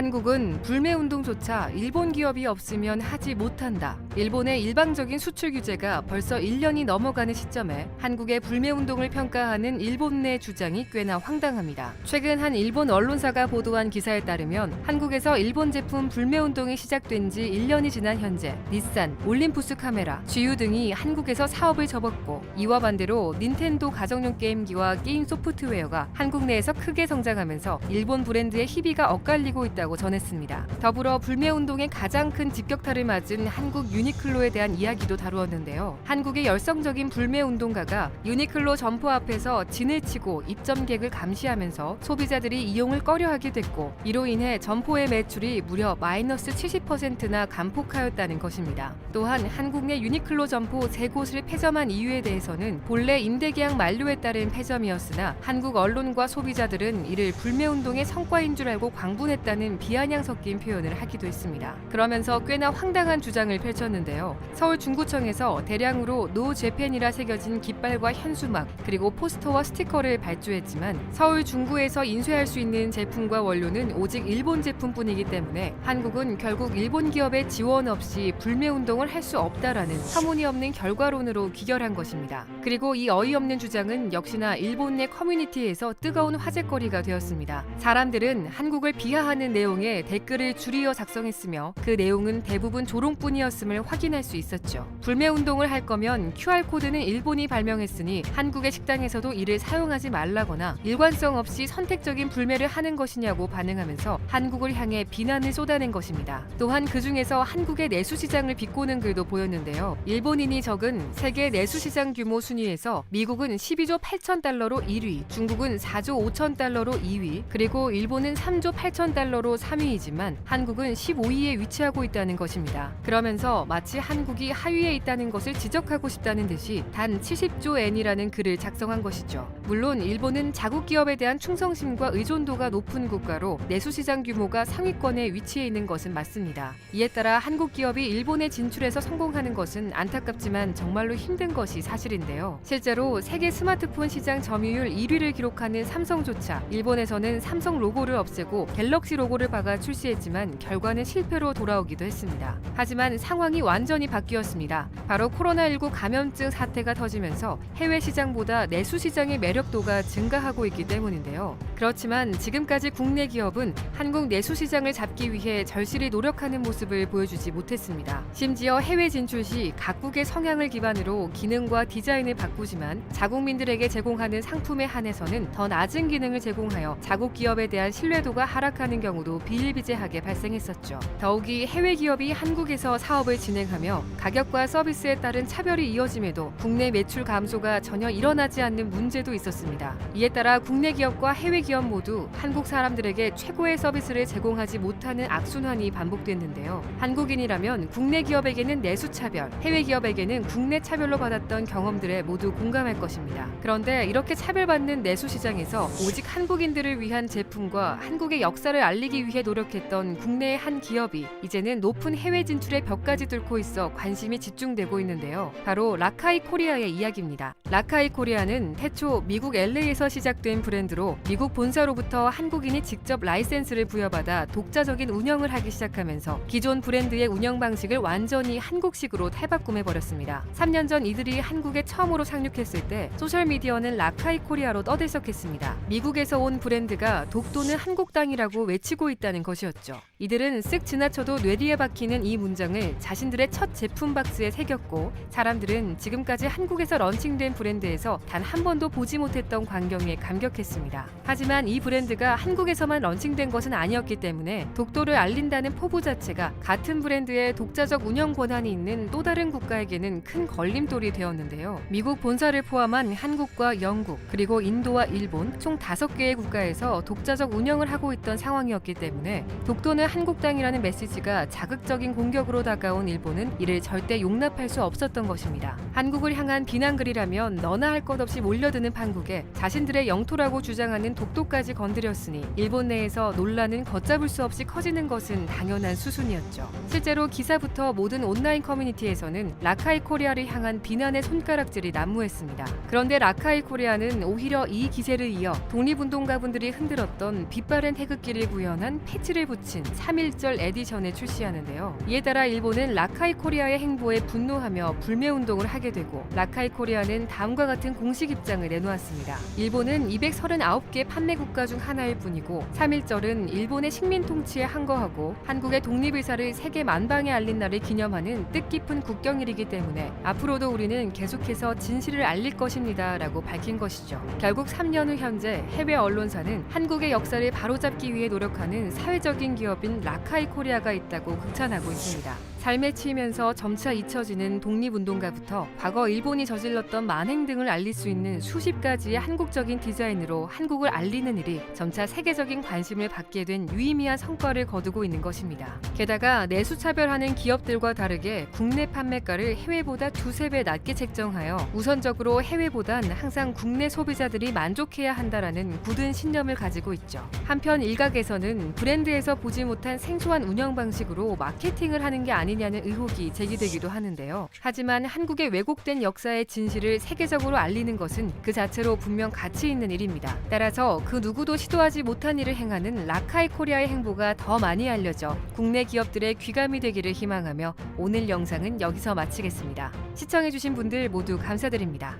한국은 불매 운동조차 일본 기업이 없으면 하지 못한다. 일본의 일방적인 수출 규제가 벌써 1년이 넘어가는 시점에 한국의 불매 운동을 평가하는 일본 내 주장이 꽤나 황당합니다. 최근 한 일본 언론사가 보도한 기사에 따르면 한국에서 일본 제품 불매 운동이 시작된 지 1년이 지난 현재 닛산, 올림푸스 카메라, GU 등이 한국에서 사업을 접었고 이와 반대로 닌텐도 가정용 게임기와 게임 소프트웨어가 한국 내에서 크게 성장하면서 일본 브랜드의 희비가 엇갈리고 있다고 전했습니다. 더불어 불매 운동의 가장 큰 직격탄을 맞은 한국 유니클로에 대한 이야기도 다루었는데요. 한국의 열성적인 불매 운동가가 유니클로 점포 앞에서 진을 치고 입점객을 감시하면서 소비자들이 이용을 꺼려하게 됐고 이로 인해 점포의 매출이 무려 마이너스 70%나 감폭하였다는 것입니다. 또한 한국 내 유니클로 점포 세 곳을 폐점한 이유에 대해서는 본래 임대 계약 만료에 따른 폐점이었으나 한국 언론과 소비자들은 이를 불매 운동의 성과인 줄 알고 광분했다는 비아냥 섞인 표현을 하기도 했습니다. 그러면서 꽤나 황당한 주장을 펼쳤는데요. 서울 중구청에서 대량으로 노 재팬이라 새겨진 깃발과 현수막 그리고 포스터와 스티커를 발주했지만 서울 중구에서 인쇄할 수 있는 제품과 원료는 오직 일본 제품뿐이기 때문에 한국은 결국 일본 기업의 지원 없이 불매 운동을 할 수 없다라는 터무니없는 결과론으로 귀결한 것입니다. 그리고 이 어이없는 주장은 역시나 일본 내 커뮤니티에서 뜨거운 화제거리가 되었습니다. 사람들은 한국을 비하하는 내용의 댓글을 줄이어 작성했으며 그 내용은 대부분 조롱뿐이었음을 확인할 수 있었죠. 불매 운동을 할 거면 QR 코드는 일본이 발명했으니 한국의 식당에서도 이를 사용하지 말라거나 일관성 없이 선택적인 불매를 하는 것이냐고 반응하면서 한국을 향해 비난을 쏟아낸 것입니다. 또한 그 중에서 한국의 내수 시장을 비꼬는 글도 보였는데요. 일본인이 적은 세계 내수 시장 규모 순위에서 미국은 12조 8천 달러로 1위, 중국은 4조 5천 달러로 2위, 그리고 일본은 3조 8천 달러로 3위이지만 한국은 15위에 위치하고 있다는 것입니다. 그러면서 마치 한국이 하위에 있다는 것을 지적하고 싶다는 듯이 단 70조 엔이라는 글을 작성한 것이죠. 물론 일본은 자국 기업에 대한 충성심과 의존도가 높은 국가로 내수 시장 규모가 상위권에 위치해 있는 것은 맞습니다. 이에 따라 한국 기업이 일본에 진출해서 성공하는 것은 안타깝지만 정말로 힘든 것이 사실인데요. 실제로 세계 스마트폰 시장 점유율 1위를 기록하는 삼성조차 일본에서는 삼성 로고를 없애고 갤럭시 로고를 박아 출시했지만 결과는 실패로 돌아오기도 했습니다. 하지만 상황이 완전히 바뀌었습니다. 바로 코로나19 감염증 사태가 터지면서 해외 시장보다 내수 시장의 매력도가 증가하고 있기 때문인데요. 그렇지만 지금까지 국내 기업은 한국 내수 시장을 잡기 위해 절실히 노력하는 모습을 보여주지 못했습니다. 심지어 해외 진출 시 각국의 성향을 기반으로 기능과 디자인을 바꾸지만 자국민들에게 제공하는 상품에 한해서는 더 낮은 기능을 제공하여 자국 기업에 대한 신뢰도가 하락하는 경우도 비일비재하게 발생했었죠. 더욱이 해외 기업이 한국에서 사업을 진행하며 가격과 서비스에 따른 차별이 이어짐에도 국내 매출 감소가 전혀 일어나지 않는 문제도 있었습니다. 이에 따라 국내 기업과 해외 기업 모두 한국 사람들에게 최고의 서비스를 제공하지 못하는 악순환이 반복됐는데요. 한국인이라면 국내 기업에게는 내수 차별, 해외 기업에게는 국내 차별로 받았던 경험들에 모두 공감할 것입니다. 그런데 이렇게 차별받는 내수 시장에서 오직 한국인들을 위한 제품과 한국의 역사를 알리기 위해 노력했던 국내의 한 기업이 이제는 높은 해외 진출의 벽까지 뚫고 있어 관심이 집중되고 있는데요. 바로 라카이 코리아의 이야기입니다. 라카이 코리아는 태초 미국 LA에서 시작된 브랜드로 미국 본사로부터 한국인이 직접 라이센스를 부여받아 독자적인 운영을 하기 시작하면서 기존 브랜드의 운영 방식을 완전히 한국식으로 탈바꿈해 버렸습니다. 3년 전 이들이 한국에 처음으로 상륙했을 때 소셜 미디어는 라카이 코리아로 떠들썩했습니다. 미국에서 온 브랜드가 독도는 한국 땅이라고 외치고 있다는 것이었죠. 이들은 쓱 지나쳐도 뇌리에 박히는 이 문장을 자신들의 첫 제품 박스에 새겼고 사람들은 지금까지 한국에서 런칭된 브랜드에서 단 한 번도 보지 못했던 광경에 감격했습니다. 하지만 이 브랜드가 한국에서만 런칭된 것은 아니었기 때문에 독도를 알린다는 포부 자체가 같은 브랜드의 독자적 운영 권한이 있는 또 다른 국가에게는 큰 걸림돌이 되었는데요. 미국 본사를 포함한 한국과 영국 그리고 인도와 일본 총 다섯 개의 국가에서 독자적 운영을 하고 있던 상황이었기 때문에 독도는 한국 땅이라는 메시지가 자극적인 공격으로 다가온 일본은 이를 절대 용납할 수 없었던 것입니다. 한국을 향한 비난글이라면 너나 할 것 없이 몰려드는 판국에 자신들의 영토라고 주장하는 독도까지 건드렸으니 일본 내에서 논란은 걷잡을 수 없이 커지는 것은 당연한 수순이었죠. 실제로 기사부터 모든 온라인 커뮤니티에서는 라카이 코리아를 향한 비난의 손가락질이 난무했습니다. 그런데 라카이 코리아는 오히려 이 기세를 이어 독립운동가분들이 흔들었던 빛바랜 태극기를 구현한 위한 패치를 붙인 3.1절 에디션을 출시하는데요. 이에 따라 일본은 라카이 코리아의 행보에 분노하며 불매 운동을 하게 되고 라카이 코리아는 다음과 같은 공식 입장을 내놓았습니다. 일본은 239개 판매 국가 중 하나일 뿐이고 3.1절은 일본의 식민 통치에 항거하고 한국의 독립의사를 세계 만방에 알린 날을 기념하는 뜻깊은 국경일이기 때문에 앞으로도 우리는 계속해서 진실을 알릴 것입니다. 라고 밝힌 것이죠. 결국 3년 후 현재 해외 언론사는 한국의 역사를 바로잡기 위해 노력하는 사회적인 기업인 라카이 코리아가 있다고 극찬하고 있습니다. 삶에 치이면서 점차 잊혀지는 독립운동가부터 과거 일본이 저질렀던 만행 등을 알릴 수 있는 수십 가지의 한국적인 디자인으로 한국을 알리는 일이 점차 세계적인 관심을 받게 된 유의미한 성과를 거두고 있는 것입니다. 게다가 내수 차별하는 기업들과 다르게 국내 판매가를 해외보다 두세 배 낮게 책정하여 우선적으로 해외보단 항상 국내 소비자들이 만족해야 한다라는 굳은 신념을 가지고 있죠. 한편 일각에서는 브랜드에서 보지 못한 생소한 운영 방식으로 마케팅을 하는 게 아니냐는 의혹이 제기되기도 하는데요. 하지만 한국의 왜곡된 역사의 진실을 세계적으로 알리는 것은 그 자체로 분명 가치 있는 일입니다. 따라서 그 누구도 시도하지 못한 일을 행하는 라카이 코리아의 행보가 더 많이 알려져 국내 기업들의 귀감이 되기를 희망하며 오늘 영상은 여기서 마치겠습니다. 시청해주신 분들 모두 감사드립니다.